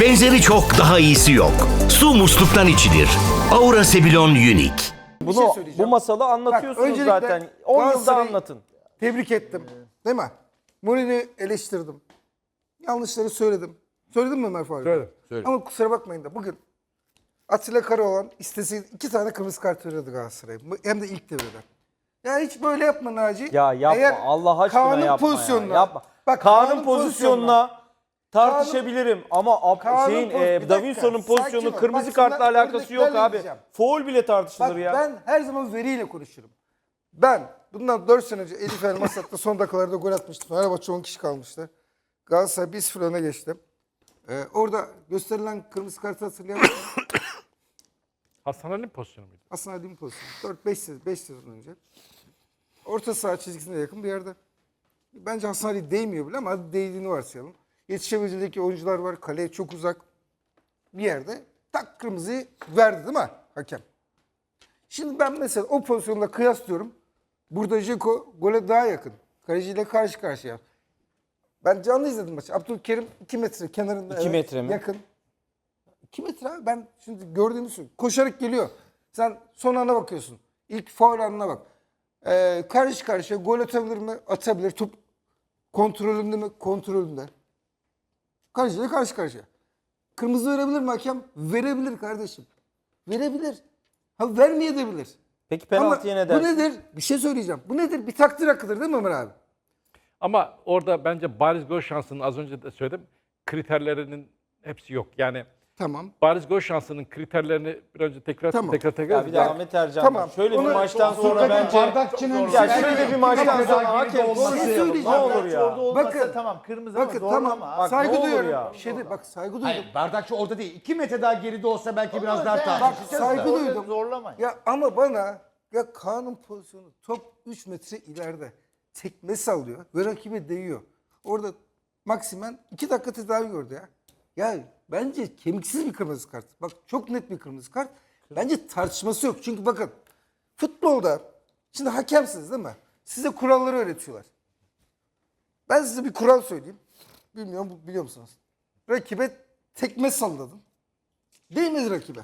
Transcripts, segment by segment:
Benzeri çok daha iyisi yok. Su musluktan içilir. Aura Sebilon Unique. Bunu şey söyleyeceğim. bu masalı anlatıyorsunuz öncelikle zaten. 10 yılda Galatasaray'ı anlatın. Tebrik ettim. Değil mi? Mourinho'yu eleştirdim. Yanlışları söyledim. Söyledim mi Ömer Faruk? Söyledim. Ama kusura bakmayın da bugün Atilla Karaoğlan isteseydi iki tane kırmızı kart verirdi Galatasaray'a. Hem de ilk devrede. Ya hiç böyle yapma Naci. Ya yapma Eğer Allah aşkına Kaan'ın yapma pozisyonuna, ya. Yapma. Bak Kaan'ın pozisyonuna tartışabilirim ama Ab- Kaan'ın şeyin poz- e, bir Davinson'un dakika, pozisyonu ol. kırmızı Bak sana kartla alakası yok örneklerle abi. gideceğim. Foul bile tartışılır Bak ya. ben her zaman veriyle konuşurum. Ben bundan 4 sene önce Elif Elmas attı son dakikalarda gol atmıştı. Fenerbahçe 10 kişi kalmıştı. Galatasaray 1-0 öne geçti. Ee, orada gösterilen kırmızı kartı mı? Hasan Ali'nin pozisyonu muydu? Aslında değil mi pozisyon? 4-5 sezon, 5 sezon önce. Orta saha çizgisine yakın bir yerde. Bence Hasan Ali değmiyor bile ama hadi değdiğini varsayalım. Yetişebilirliğindeki oyuncular var. Kaleye çok uzak bir yerde. Tak kırmızıyı verdi değil mi hakem? Şimdi ben mesela o pozisyonda kıyaslıyorum. Burada Jeko gole daha yakın. Kaleciyle karşı karşıya. Ben canlı izledim maçı. Abdülkerim 2 metre kenarında. İki metre mi? Yakın. 2 metre abi ben şimdi gördüğünü söylüyorum. Koşarak geliyor. Sen son ana bakıyorsun. İlk faul anına bak. Ee, karşı karşıya gol atabilir mi? Atabilir. Top kontrolünde mi? Kontrolünde. Karşıya karşı karşıya. Kırmızı verebilir mi hakem? Verebilir kardeşim. Verebilir. Ha vermeyebilir. Peki penaltıya ne bu dersin? nedir? Bir şey söyleyeceğim. Bu nedir? Bir takdir hakkıdır değil mi Ömer abi? Ama orada bence bariz gol şansının az önce de söyledim. Kriterlerinin hepsi yok. Yani Tamam. bariz gol şansının kriterlerini bir önce tekrar Tamam. tekrar tekrar Ya bir de Ahmet Ercan tamam. şöyle bir Onu- maçtan sonra Furkan'ın bence bardakçının ya şöyle bir maçtan sonra hakem olması. Ne olur ya. Orada olmasa Bakın. tamam kırmızı Bakın ama tamam. zorlama. Bak, saygı olur duyuyorum. ya. Bir şey değil. Bak saygı duydum. Hayır bardakçı orada değil. 2 metre daha geride olsa belki biraz daha Bak saygı da. duydum. Zorlama. Ya ama bana ya Kaan'ın pozisyonu top 3 metre ileride tekme sallıyor ve rakibe değiyor. Orada Maksimen 2 dakika tedavi gördü ya. Ya bence kemiksiz bir kırmızı kart. Bak çok net bir kırmızı kart. Bence tartışması yok. Çünkü bakın futbolda şimdi hakemsiniz değil mi? Size kuralları öğretiyorlar. Ben size bir kural söyleyeyim. Bilmiyorum bu- biliyor musunuz? Rakibe tekme salladın. Değmedi rakibe.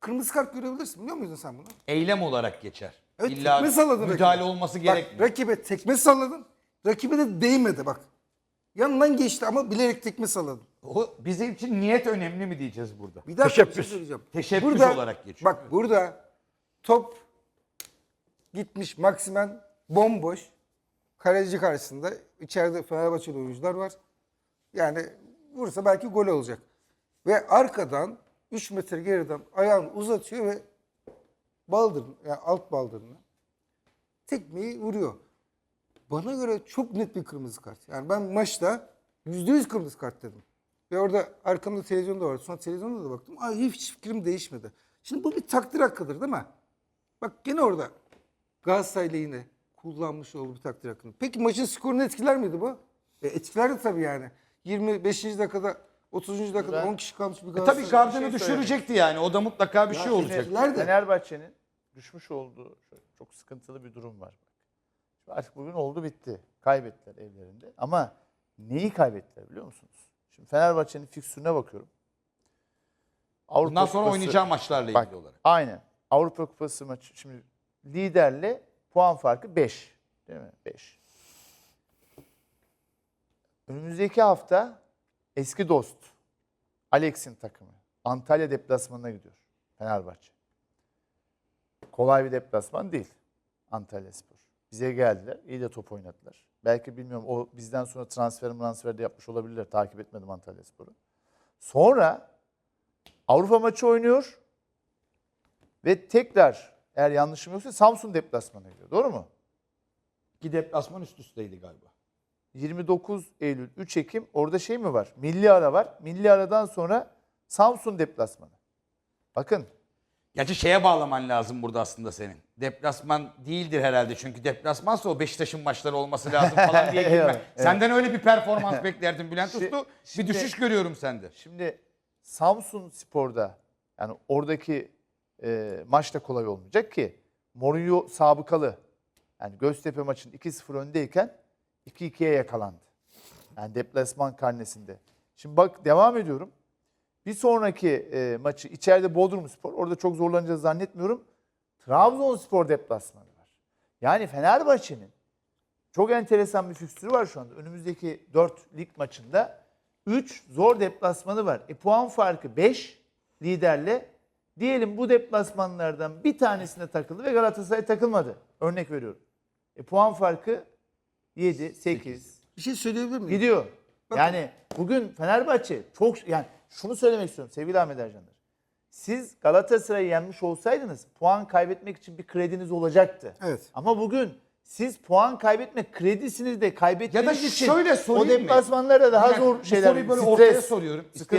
Kırmızı kart görebilirsin. Biliyor muydun sen bunu? eylem olarak geçer. Evet, İlla tekme salladın müdahale rakibe. olması Bak, gerekmiyor. rakibe tekme salladın. Rakibe de değmedi bak. Yanından geçti ama bilerek tekme salladın. O bizim için niyet önemli mi diyeceğiz burada? Bir dakika bir Teşebbüs. şey söyleyeceğim. Teşebbüs olarak geçiyor. Bak burada top gitmiş Maksimen bomboş. Kaleci karşısında. içeride Fenerbahçeli oyuncular var. Yani vursa belki gol olacak. Ve arkadan 3 metre geriden ayağını uzatıyor ve baldırın, yani alt baldırını tekmeyi vuruyor. Bana göre çok net bir kırmızı kart. Yani ben maçta %100 kırmızı kart dedim. Ve orada arkamda televizyon da vardı. Sonra televizyonda da baktım. Ay hiç fikrim değişmedi. Şimdi bu bir takdir hakkıdır değil mi? Bak gene orada Galatasaray lehine kullanmış olduğu bir takdir hakkını. Peki maçın skorunu etkiler miydi bu? E, etkilerdi tabii yani. 25. dakikada 30. dakikada 10 kişi kalmış bir E Galatasaray. tabii gardını düşürecekti yani. O da mutlaka bir şey olacak. Fenerbahçe'nin düşmüş olduğu şöyle çok sıkıntılı bir durum var. Artık bugün oldu bitti. Kaybettiler evlerinde. Ama neyi kaybettiler biliyor musunuz? Şimdi Fenerbahçe'nin fiksürüne bakıyorum. Avrupa Bundan sonra Kupası- oynayacağı maçlarla Bak, ilgili olarak. Aynen. Avrupa Kupası maçı şimdi liderle puan farkı 5. Değil mi? 5. Önümüzdeki hafta eski dost Alex'in takımı Antalya deplasmanına gidiyor Fenerbahçe. Kolay bir deplasman değil Antalya Spor. Bize geldiler. iyi de top oynadılar. Belki bilmiyorum o bizden sonra transfer transfer de yapmış olabilirler. Takip etmedim Antalya Spor'u. Sonra Avrupa maçı oynuyor. Ve tekrar eğer yanlışım yoksa Samsun deplasmanına gidiyor. Doğru mu? İki deplasman üst üsteydi galiba. 29 Eylül, 3 Ekim orada şey mi var? Milli ara var. Milli aradan sonra Samsun deplasmanı. Bakın Gerçi şeye bağlaman lazım burada aslında senin. Deplasman değildir herhalde çünkü deplasmansa o Beşiktaş'ın maçları olması lazım falan diye girme. Evet. Senden öyle bir performans beklerdim Bülent Şi- Uslu. şimdi- Bir düşüş görüyorum sende. şimdi Samsun Spor'da yani oradaki e, maç da kolay olmayacak ki Mourinho sabıkalı. Yani Göztepe maçın 2-0 öndeyken 2-2'ye yakalandı. Yani deplasman karnesinde. Şimdi bak devam ediyorum. Bir sonraki e, maçı içeride Bodrumspor. Orada çok zorlanacağız zannetmiyorum. Trabzonspor deplasmanı var. Yani Fenerbahçe'nin çok enteresan bir fikstürü var şu anda. Önümüzdeki 4 lig maçında 3 zor deplasmanı var. E puan farkı 5 liderle. Diyelim bu deplasmanlardan bir tanesine takıldı ve Galatasaray takılmadı. Örnek veriyorum. E puan farkı 7, 8, Bir şey söyleyebilir miyim? gidiyor. Yani bugün Fenerbahçe çok yani şunu söylemek istiyorum sevgili Ahmet Ercanlar. Siz Galatasaray'ı yenmiş olsaydınız puan kaybetmek için bir krediniz olacaktı. Evet. Ama bugün siz puan kaybetme kredisini de kaybettiğiniz Ya da için şöyle o sorayım mı? deplasmanlarda daha Bak, zor bu şeyler. soruyu böyle ortaya soruyorum. sıkıntı